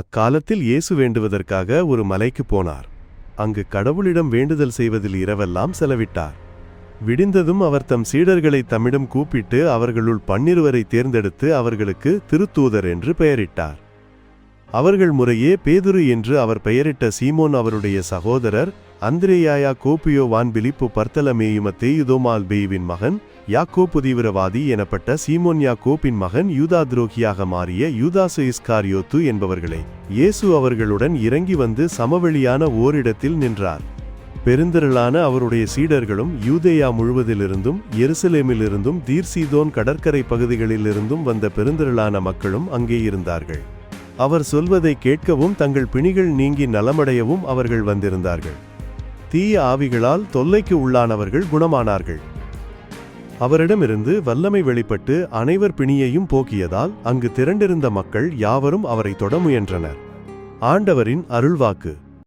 அக்காலத்தில் இயேசு வேண்டுவதற்காக ஒரு மலைக்கு போனார். அங்கு கடவுளிடம் வேண்டுதல் செய்வதில் இரவெல்லாம் செலவிட்டார். விடிந்ததும் அவர் தம் சீடர்களை தம்மிடம் கூப்பிட்டு அவர்களுள் பன்னிருவரை தேர்ந்தெடுத்து அவர்களுக்கு திருத்தூதர் என்று பெயரிட்டார். அவர்கள் முறையே பேதுரு என்று அவர் பெயரிட்ட சீமோன் அவருடைய சகோதரர் அந்திரேயாயா கோபியோ வான் பிலிப்பு பர்த்தலமேயும தேயுதோமால் பேயுவின் மகன் யாக்கோப்பு தீவிரவாதி எனப்பட்ட சீமோன் யாக்கோப்பின் மகன் யூதா துரோகியாக மாறிய யூதாசு இஸ்காரியோத்து என்பவர்களே இயேசு அவர்களுடன் இறங்கி வந்து சமவெளியான ஓரிடத்தில் நின்றார். பெருந்திரளான அவருடைய சீடர்களும் யூதேயா முழுவதிலிருந்தும் எருசலேமிலிருந்தும் தீர்சீதோன் கடற்கரை பகுதிகளிலிருந்தும் வந்த பெருந்திரளான மக்களும் அங்கே இருந்தார்கள். அவர் சொல்வதை கேட்கவும் தங்கள் பிணிகள் நீங்கி நலமடையவும் அவர்கள் வந்திருந்தார்கள். தீய ஆவிகளால் தொல்லைக்கு உள்ளானவர்கள் குணமானார்கள். அவரிடமிருந்து வல்லமை வெளிப்பட்டு அனைவர் பிணியையும் போக்கியதால் அங்கு திரண்டிருந்த மக்கள் யாவரும் அவரை தொட முயன்றனர். ஆண்டவரின் அருள்வாக்கு.